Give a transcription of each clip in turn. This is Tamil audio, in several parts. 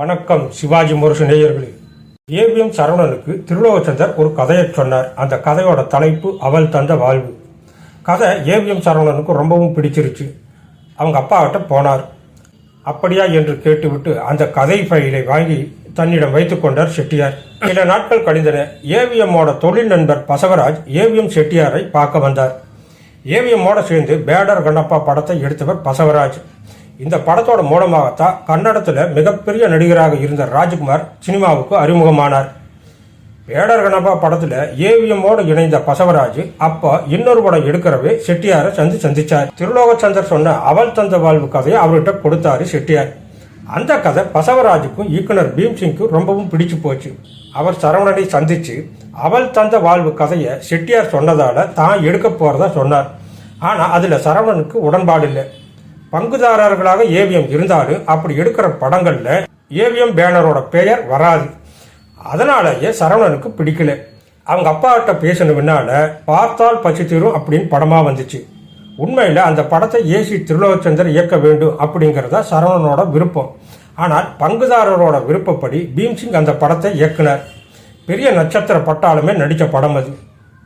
வணக்கம் சிவாஜி முரசு நேயர்களே. ஏவிஎம் சரவணனுக்கு திருலோகச்சந்தர் ஒரு கதையை சொன்னார். அந்த கதையோட தலைப்பு அவள் தந்த வாழ்வு. கதை ஏவிஎம் சரவணனுக்கு ரொம்பவும் பிடிச்சிருச்சு. அவங்க அப்பாவிட்ட போனார். அப்படியா என்று கேட்டுவிட்டு அந்த கதை ஃபைலை வாங்கி தன்னிடம் வைத்துக்கொண்டார் செட்டியார். சில நாட்கள் கழிந்தன ஏவிஎம்மோட தொழில் நண்பர் பசவராஜ் ஏவிஎம் செட்டியாரை பார்க்க வந்தார். ஏவிஎம்மோட சேர்ந்து பேடர் கண்ணப்பா படத்தை எடுத்தவர் பசவராஜ். இந்த படத்தோட மூலமாகத்தான் கன்னடத்தில் மிகப்பெரிய நடிகராக இருந்த ராஜ்குமார் சினிமாவுக்கு அறிமுகமானார். வேடர் கணபா படத்தில் ஏவிஎம்மோடு இணைந்த பசவராஜ் அப்போ இன்னொரு படம் எடுக்கிறவே செட்டியாரை சந்தி சந்திச்சார். திருலோகச்சந்தர் சொன்ன அவள் தந்த வாழ்வு கதையை அவர்கிட்ட கொடுத்தாரு செட்டியார். அந்த கதை பசவராஜுக்கும் இயக்குனர் பீம்சிங்க்கும் ரொம்பவும் பிடிச்சு போச்சு. அவர் சரவணனை சந்திச்சு அவள் தந்த வாழ்வு கதையை செட்டியார் சொன்னதால தான் எடுக்க போறதா சொன்னார். ஆனா அதுல சரவணனுக்கு உடன்பாடு இல்லை பங்குதாரர்களாக ஏவிஎம் இருந்தாலும் அப்படி எடுக்கிற படங்களில் ஏவிஎம் பேனரோட பெயர் வராது. அதனாலேயே சரவணனுக்கு பிடிக்கல. அவங்க அப்பாகிட்ட பேசின பின்னால் பார்த்தால் பச்சை தீரும் அப்படின்னு படமாக வந்துச்சு. உண்மையில் அந்த படத்தை ஏசி திருலோகச்சந்தர் இயக்க வேண்டும் அப்படிங்கிறதா சரவணனோட விருப்பம். ஆனால் பங்குதாரரோட விருப்பப்படி பீம்சிங் அந்த படத்தை இயக்குனர். பெரிய நட்சத்திர பட்டாளமே நடித்த படம் அது.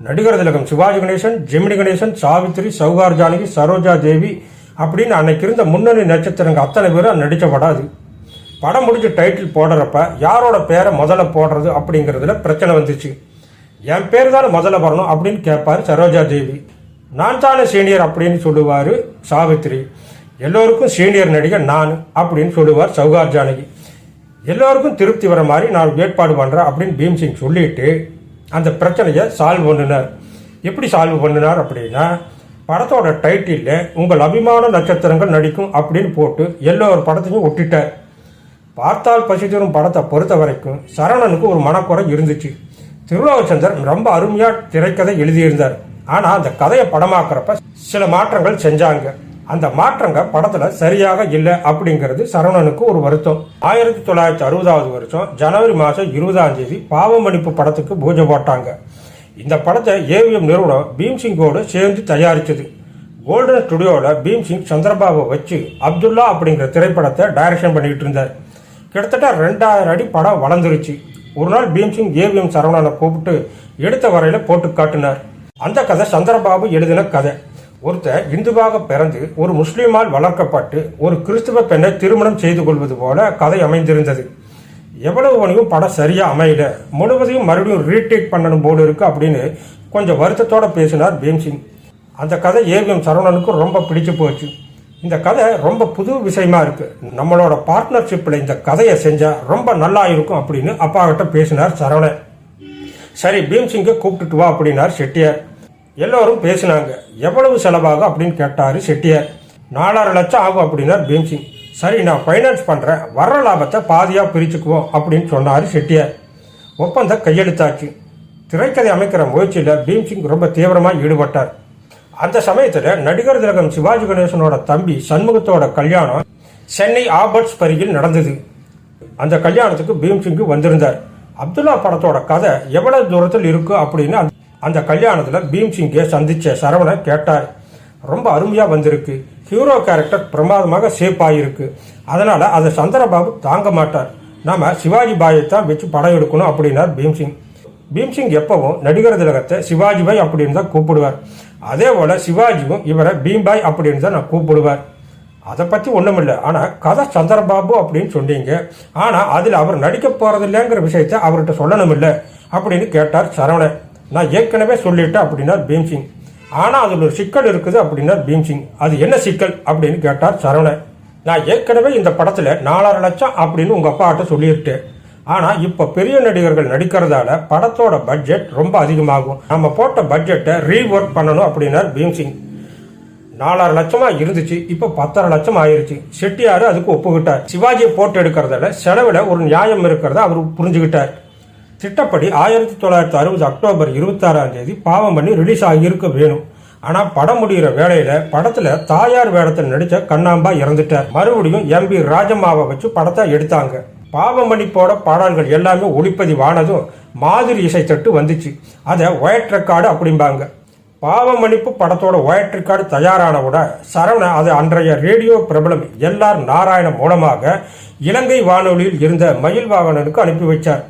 நடிகர் திலகம் சிவாஜி கணேசன் ஜெமினி கணேசன் சாவித்திரி சௌகார் ஜானகி சரோஜா தேவி அப்படின்னு அன்னைக்கு இருந்த முன்னணி நட்சத்திரங்க அத்தனை பேரும் நடித்த படம் அது படம் முடிஞ்சு டைட்டில் போடுறப்ப யாரோட பேரை முதல்ல போடுறது அப்படிங்கிறதுல பிரச்சனை வந்துச்சு. என் பேர் தானே முதல்ல வரணும் அப்படின்னு கேட்பாரு சரோஜா தேவி. நான் தானே சீனியர் அப்படின்னு சொல்லுவார் சாவித்திரி. எல்லோருக்கும் சீனியர் நடிகர் நான் அப்படின்னு சொல்லுவார் சௌகார் ஜானகி. எல்லோருக்கும் திருப்தி வர மாதிரி நான் ஏற்பாடு பண்ணுறேன் அப்படின்னு பீம்சிங் சொல்லிட்டு அந்த பிரச்சனையை சால்வ் பண்ணினார். எப்படி சால்வ் பண்ணினார் அப்படின்னா படத்தோட டைட்டிலில் உங்கள் அபிமான நட்சத்திரங்கள் நடிக்கும் அப்படின்னு போட்டு எல்லோரு படத்தையும் ஒட்டிட்டார் பார்த்தால் பசி தரும் படத்தை பொறுத்த வரைக்கும் சரணனுக்கு ஒரு மனக்குறை இருந்துச்சு. திருலோகச்சந்தர் ரொம்ப அருமையாக திரைக்கதை எழுதியிருந்தார். ஆனால் அந்த கதையை படமாக்குறப்ப சில மாற்றங்கள் செஞ்சாங்க. அந்த மாற்றங்க படத்தில் சரியாக இல்லை அப்படிங்கிறது சரவணனுக்கு ஒரு வருத்தம். ஆயிரத்தி தொள்ளாயிரத்தி அறுபதாவது வருஷம் ஜனவரி மாதம் இருபதாம் தேதி பாவமணிப்பு படத்துக்கு பூஜை போட்டாங்க. இந்த படத்தை ஏவிஎம் நிறுவனம் பீம்சிங்கோடு சேர்ந்து தயாரித்தது. கோல்டன் ஸ்டுடியோவில் பீம்சிங் சந்திரபாபு வச்சு அப்துல்லா அப்படிங்கிற திரைப்படத்தை டைரக்ஷன் பண்ணிக்கிட்டு இருந்தார். கிட்டத்தட்ட ரெண்டாயிரம் அடி படம் வளர்ந்துருச்சு. ஒரு நாள் பீம்சிங் ஏவிஎம் சரவணனை கூப்பிட்டு எடுத்த வரையில் போட்டு காட்டினார். அந்த கதை சந்திரபாபு எழுதின கதை. ஒருத்தர் இந்துவாக பிறந்து ஒரு முஸ்லீமால் வளர்க்கப்பட்டு ஒரு கிறிஸ்துவ பெண்ணை திருமணம் செய்து கொள்வது போல கதை அமைந்திருந்தது. எவ்வளவு வணிகம் படம் சரியாக அமையல? முழுவதையும் மறுபடியும் ரீடேக் பண்ணணும் போல் இருக்குது அப்படின்னு கொஞ்சம் வருத்தத்தோட பேசினார் பீம்சிங். அந்த கதை ஏவிஎம் சரவணனுக்கு ரொம்ப பிடிச்சு போச்சு. இந்த கதை ரொம்ப புது விஷயமா இருக்குது நம்மளோட பார்ட்னர்ஷிப்பில் இந்த கதையை செஞ்சால் ரொம்ப நல்லா இருக்கும் அப்படின்னு அப்பாகிட்ட பேசினார் சரவணன். சரி பீம்சிங்கை கூப்பிட்டுட்டு வா அப்படின்னார் செட்டியார். எல்லோரும் பேசினாங்க. எவ்வளவு செலவாகும் அப்படின்னு கேட்டார் செட்டியார். நாலாறு லட்சம் ஆகும் அப்படின்னார் பீம்சிங். சரி நான் ஃபைனான்ஸ் பண்ணுறேன் வர்ற லாபத்தை பாதியாக பிரிச்சுக்குவோம் அப்படின்னு சொன்னார் செட்டியார். ஒப்பந்தம் கையெழுத்தாச்சு. திரைக்கதை அமைக்கிற முயற்சியில் பீம்சிங் ரொம்ப தீவிரமாக ஈடுபட்டார். அந்த சமயத்தில் நடிகர் திலகம் சிவாஜி கணேசனோட தம்பி சண்முகத்தோட கல்யாணம் சென்னை ஆபர்ட்ஸ் பரியில் நடந்தது. அந்த கல்யாணத்துக்கு பீம்சிங்கு வந்திருந்தார். அப்துல்லா படத்தோட கதை எவ்வளவு தூரத்தில் இருக்கு அப்படின்னு அந்த- கல்யாணத்தில் பீம்சிங்கை சந்தித்த சரவணன் கேட்டார். ரொம்ப அருமையாக வந்திருக்கு. ஹீரோ கேரக்டர் பிரமாதமாக சேஃப் ஆகியிருக்கு அதனால் அதை சந்திரபாபு தாங்க மாட்டார். நாம் சிவாஜி பாயை தான் வச்சு படம் எடுக்கணும் அப்படின்னார் பீம்சிங். பீம்சிங் எப்பவும் நடிகர் திலகத்தை சிவாஜி பாய் அப்படின்னு தான் கூப்பிடுவார். அதே போல் சிவாஜியும் இவரை பீம்பாய் அப்படின்னு தான் நான் கூப்பிடுவார். அதை பற்றி ஒன்றும் இல்லை ஆனால் கதை சந்திரபாபு அப்படின்னு சொன்னீங்க. ஆனால் அதில் அவர் நடிக்க போகிறதில்லைங்கிற விஷயத்தை அவர்கிட்ட சொல்லணும் இல்லை அப்படின்னு கேட்டார் சரவணன். நான் ஏற்கனவே சொல்லிட்டேன் அப்படின்னார் பீம்சிங். ஆனால் அதில் ஒரு சிக்கல் இருக்குது அப்படின்னார் பீம்சிங் அது என்ன சிக்கல் அப்படின்னு கேட்டார் சரவணன். நான் ஏற்கனவே இந்த படத்தில் நாலரை லட்சம் அப்படின்னு உங்கள் அப்பாட்ட சொல்லியிருக்கேன். ஆனால் இப்போ பெரிய நடிகர்கள் நடிக்கிறதால படத்தோட பட்ஜெட் ரொம்ப அதிகமாகும். நம்ம போட்ட பட்ஜெட்டை ரீஒர்க் பண்ணணும் அப்படின்னார் பீம்சிங் நாலாறு லட்சமா இருந்துச்சு இப்போ பத்தரை லட்சம் ஆயிருச்சு. செட்டியார் அதுக்கு ஒப்புக்கிட்டார் சிவாஜியை போட்டு எடுக்கிறதால செலவில் ஒரு நியாயம் இருக்கிறத அவர் புரிஞ்சுக்கிட்டார் திட்டப்படி ஆயிரத்தி தொள்ளாயிரத்தி அறுபது அக்டோபர் இருபத்தாறாம் தேதி பாவம் பண்ணி ரிலீஸ் ஆகியிருக்க வேணும். ஆனால் படம் முடிகிற வேலையில் படத்தில் தாயார் வேடத்தில் நடித்த கண்ணாம்பா இறந்துட்டார். மறுபடியும் எம்பி ராஜம்மாவை வச்சு படத்தை எடுத்தாங்க. பாவம் மன்னிப்போட பாடல்கள் எல்லாமே ஒளிப்பதிவானதும் மாதிரி இசை தட்டு வந்துச்சு. அதை ஒயட் ரெக்கார்டு அப்படிம்பாங்க. பாவமணிப்பு படத்தோட ஒயட் ரெக்கார்டு தயாரானவுட சரவணன் அது அன்றைய ரேடியோ பிரபலம் எல்ஆர் நாராயணன் மூலமாக இலங்கை வானொலியில் இருந்த மயில் வாகனனுக்கு அனுப்பி வச்சார்.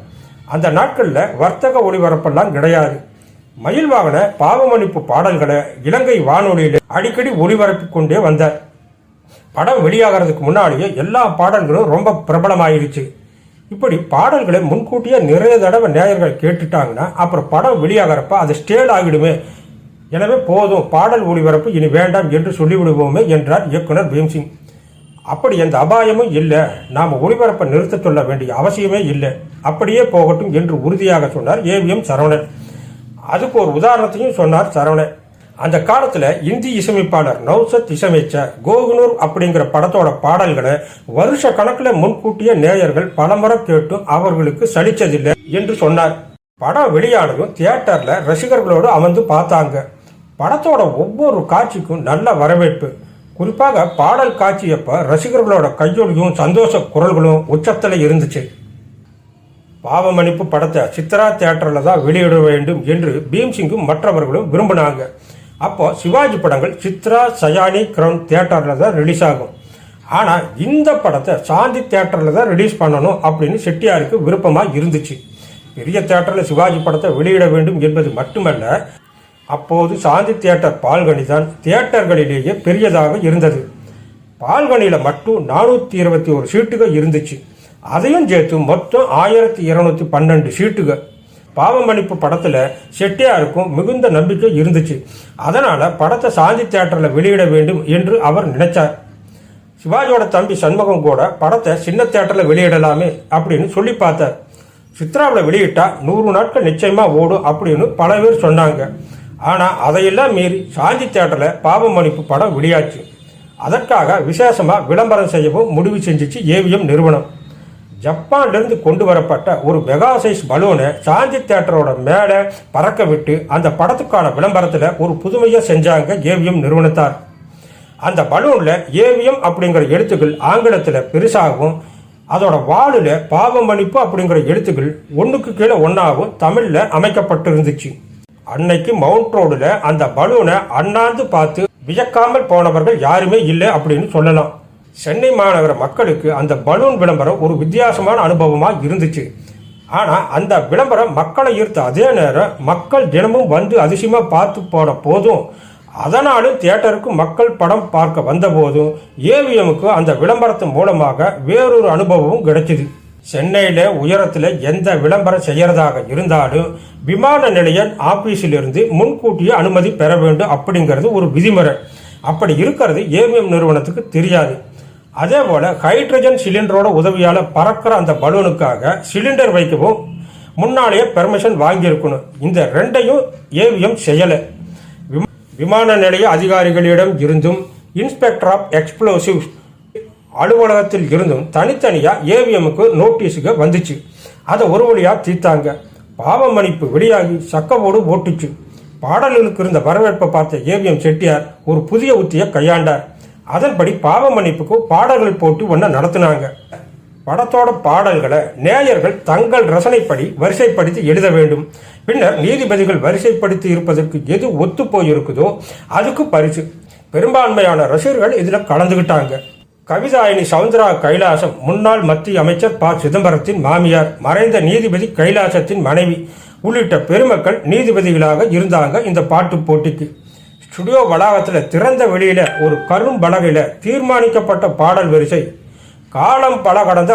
அந்த நாட்களில் வர்த்தக ஒளிபரப்பெல்லாம் கிடையாது. மயில் வாகன பாவமன்னிப்பு பாடல்களை இலங்கை வானொலியில் அடிக்கடி ஒளிபரப்பு கொண்டே வந்தார். படம் வெளியாகிறதுக்கு முன்னாடியே எல்லா பாடல்களும் ரொம்ப பிரபலமாயிருச்சு. இப்படி பாடல்களை முன்கூட்டியே நிறைய தடவை நேயர்கள் கேட்டுட்டாங்கன்னா அப்புறம் படம் வெளியாகிறப்ப அது ஸ்டேல் ஆகிடுமே. எனவே போதும் பாடல் ஒளிபரப்பு இனி வேண்டாம் என்று சொல்லிவிடுவோமே என்றார் இயக்குனர் பீம்சிங். அப்படி எந்த அபாயமும் இல்லை. நாம் ஒளிபரப்பை நிறுத்தச் சொல்ல வேண்டிய அவசியமே இல்லை. அப்படியே போகட்டும் என்று உறுதியாக சொன்னார் ஏவிஎம் சரவணன். அதுக்கு ஒரு உதாரணத்தையும் சொன்னார் சரவணன். அந்த காலத்தில் இந்தி இசையமைப்பாளர் நௌசத் இசையமைச்ச கோகுனூர் அப்படிங்கிற படத்தோட பாடல்களை வருஷ கணக்கில் முன்கூட்டிய நேயர்கள் பலமுறை கேட்டும் அவர்களுக்கு சலிச்சதில்லை என்று சொன்னார். படம் வெளியானதும் தியேட்டரில் ரசிகர்களோடு அமர்ந்து பார்த்தாங்க. படத்தோட ஒவ்வொரு காட்சிக்கும் நல்ல வரவேற்பு. குறிப்பாக பாடல் காட்சியப்ப ரசிகர்களோட கையொலியும் சந்தோஷ குரல்களும் உச்சத்தில் இருந்துச்சு. பாவமன்னிப்பு படத்தை சித்ரா தியேட்டரில் தான் வெளியிட வேண்டும் என்று பீம்சிங்கும் மற்றவர்களும் விரும்பினாங்க. அப்போ சிவாஜி படங்கள் சித்ரா சயானி கிரௌன் தியேட்டரில் தான் ரிலீஸ் ஆகும். ஆனால் இந்த படத்தை சாந்தி தியேட்டரில் தான் ரிலீஸ் பண்ணணும் அப்படின்னு செட்டியாருக்கு விருப்பமாக இருந்துச்சு. பெரிய தியேட்டரில் சிவாஜி படத்தை வெளியிட வேண்டும் என்பது மட்டுமல்ல அப்போது சாந்தி தியேட்டர் பால்கனி தான் தியேட்டர்களிலேயே பெரியதாக இருந்தது. பால்கனியில் மட்டும் நானூற்றி இருபத்தி ஒரு சீட்டுகள் இருந்துச்சு. அதையும் சேர்த்து மொத்தம் ஆயிரத்தி இருநூத்தி பன்னெண்டு சீட்டுகள். பாவமணிப்பு படத்தில் செட்டியாருக்கும் மிகுந்த நம்பிக்கை இருந்துச்சு. அதனால் படத்தை சாந்தி தியேட்டரில் வெளியிட வேண்டும் என்று அவர் நினைச்சார். சிவாஜியோட தம்பி சண்முகம் கூட படத்தை சின்ன தேட்டரில் வெளியிடலாமே அப்படின்னு சொல்லி பார்த்தார். சித்ராவில் வெளியிட்டால் நூறு நாட்கள் நிச்சயமாக ஓடும் அப்படின்னு பல பேர் சொன்னாங்க. ஆனால் அதையெல்லாம் மீறி சாந்தி தேட்டரில் பாவமன்னிப்பு படம் வெளியாச்சு. அதற்காக விசேஷமாக விளம்பரம் செய்யவும் முடிவு செஞ்சுச்சு ஏவிஎம் நிறுவனம். ஜப்பான்லேருந்து கொண்டு வரப்பட்ட ஒரு மெகா சைஸ் பலூனை சாந்தி தேட்டரோட மேலே பறக்க விட்டு அந்த படத்துக்கான விளம்பரத்தில் ஒரு புதுமையை செஞ்சாங்க ஏவிஎம் நிறுவனத்தார். அந்த பலூனில் ஏவிஎம் அப்படிங்கிற எழுத்துக்கள் ஆங்கிலத்தில் பெருசாகவும் அதோட வாலில் பாவமணிப்பு அப்படிங்கிற எழுத்துக்கள் ஒன்றுக்கு கீழே ஒன்றாகவும் தமிழில் அமைக்கப்பட்டிருந்துச்சு. அன்னைக்கு மவுண்ட் ரோடில் அந்த பலூனை அண்ணாந்து பார்த்து வியக்காமல் போனவர்கள் யாருமே இல்லை அப்படின்னு சொல்லலாம். சென்னை மாநகர மக்களுக்கு அந்த பலூன் விளம்பரம் ஒரு வித்தியாசமான அனுபவமாக இருந்துச்சு. ஆனால் அந்த விளம்பரம் மக்களை ஈர்த்த அதே நேரம் மக்கள் தினமும் வந்து அதிசயமாக பார்த்து போன போதும் அதனாலும் தியேட்டருக்கு மக்கள் படம் பார்க்க வந்தபோதும் ஏவிஎம்க்கு அந்த விளம்பரத்தின் மூலமாக வேறொரு அனுபவமும் கிடைச்சிது. சென்னையில் உயரத்தில் எந்த விளம்பரம் செய்யறதாக இருந்தாலும் விமான நிலைய ஆபீஸிலிருந்து முன்கூட்டியே அனுமதி பெற வேண்டும் அப்படிங்கிறது ஒரு விதிமுறை. அப்படி இருக்கிறது ஏவிஎம் நிறுவனத்துக்கு தெரியாது. அதே போல் ஹைட்ரஜன் சிலிண்டரோட உதவியால் பறக்கிற அந்த பலூனுக்காக சிலிண்டர் வைக்கவும் முன்னாலேயே பெர்மிஷன் வாங்கியிருக்கணும். இந்த ரெண்டையும் ஏவிஎம் செய்யலை. விமான நிலைய அதிகாரிகளிடம் இருந்தும் இன்ஸ்பெக்டர் ஆஃப் எக்ஸ்ப்ளோசிவ்ஸ் அலுவலகத்தில் இருந்தும் தனித்தனியாக ஏவிஎம்க்கு நோட்டீஸுக்கு வந்துச்சு. அதை ஒரு வழியாக தீர்த்தாங்க. பாவமன்னிப்பு வெளியாகி சக்கவோடு ஓட்டுச்சு. பாடல்களுக்கு இருந்த வரவேற்பை பார்த்த ஏவிஎம் செட்டியார் ஒரு புதிய உத்தியை கையாண்டார். அதன்படி பாவமன்னிப்புக்கு பாடல்கள் போட்டு ஒன்றை நடத்தினாங்க. படத்தோட பாடல்களை நேயர்கள் தங்கள் ரசனைப்படி வரிசைப்படுத்தி எழுத வேண்டும். பின்னர் நீதிபதிகள் வரிசைப்படுத்தி இருப்பதற்கு எது ஒத்து போயிருக்குதோ அதுக்கு பரிசு. பெரும்பான்மையான ரசிகர்கள் இதில் கலந்துக்கிட்டாங்க கவிதாயினி சவுந்தரா கைலாசம் முன்னாள் மத்திய அமைச்சர் ப. சிதம்பரத்தின் மாமியார் மறைந்த நீதிபதி கைலாசத்தின் மனைவி உள்ளிட்ட பெருமக்கள் நீதிபதிகளாக இருந்தாங்க இந்த பாட்டு போட்டிக்கு. ஸ்டுடியோ வளாகத்தில் திறந்த வெளியில ஒரு கரும் பலகையில தீர்மானிக்கப்பட்ட பாடல் வரிசை காலம் பல கடந்த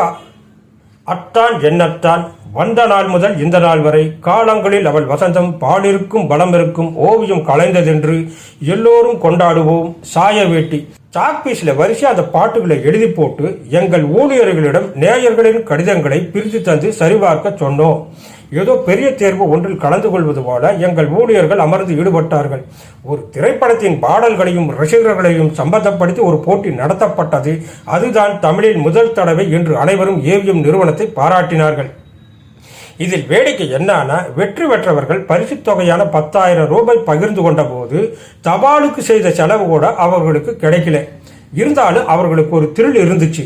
அத்தான் எண்ணத்தான் வந்த நாள் முதல் இந்த நாள் வரை காலங்களில் அவள் வசந்தம் பாலிருக்கும் பலம் இருக்கும் ஓவியம் கலைந்ததென்று எல்லோரும் கொண்டாடுவோம் சாய வேட்டி. சாக்பீஸில் வரிசை அந்த பாட்டுகளை எழுதி போட்டு எங்கள் ஊழியர்களிடம் நேயர்களின் கடிதங்களை பிரித்து தந்து சரிபார்க்க சொன்னோம். ஏதோ பெரிய தேர்வு ஒன்றில் கலந்து கொள்வது போல எங்கள் ஊழியர்கள் அமர்ந்து ஈடுபட்டார்கள். ஒரு திரைப்படத்தின் பாடல்களையும் ரசிகர்களையும் சம்பந்தப்படுத்தி ஒரு போட்டி நடத்தப்பட்டது. அதுதான் தமிழில் முதல் தடவை என்று அனைவரும் ஏவிஎம் நிறுவனத்தை பாராட்டினார்கள். இதில் வேடிக்கை என்னன்னா வெற்றி பெற்றவர்கள் பரிசுத் தொகையான பத்தாயிரம் ரூபாய் பகிர்ந்து கொண்ட போது தபாலுக்கு செய்த செலவு கூட அவர்களுக்கு கிடைக்கல. இருந்தாலும் அவர்களுக்கு ஒரு திருள் இருந்துச்சு.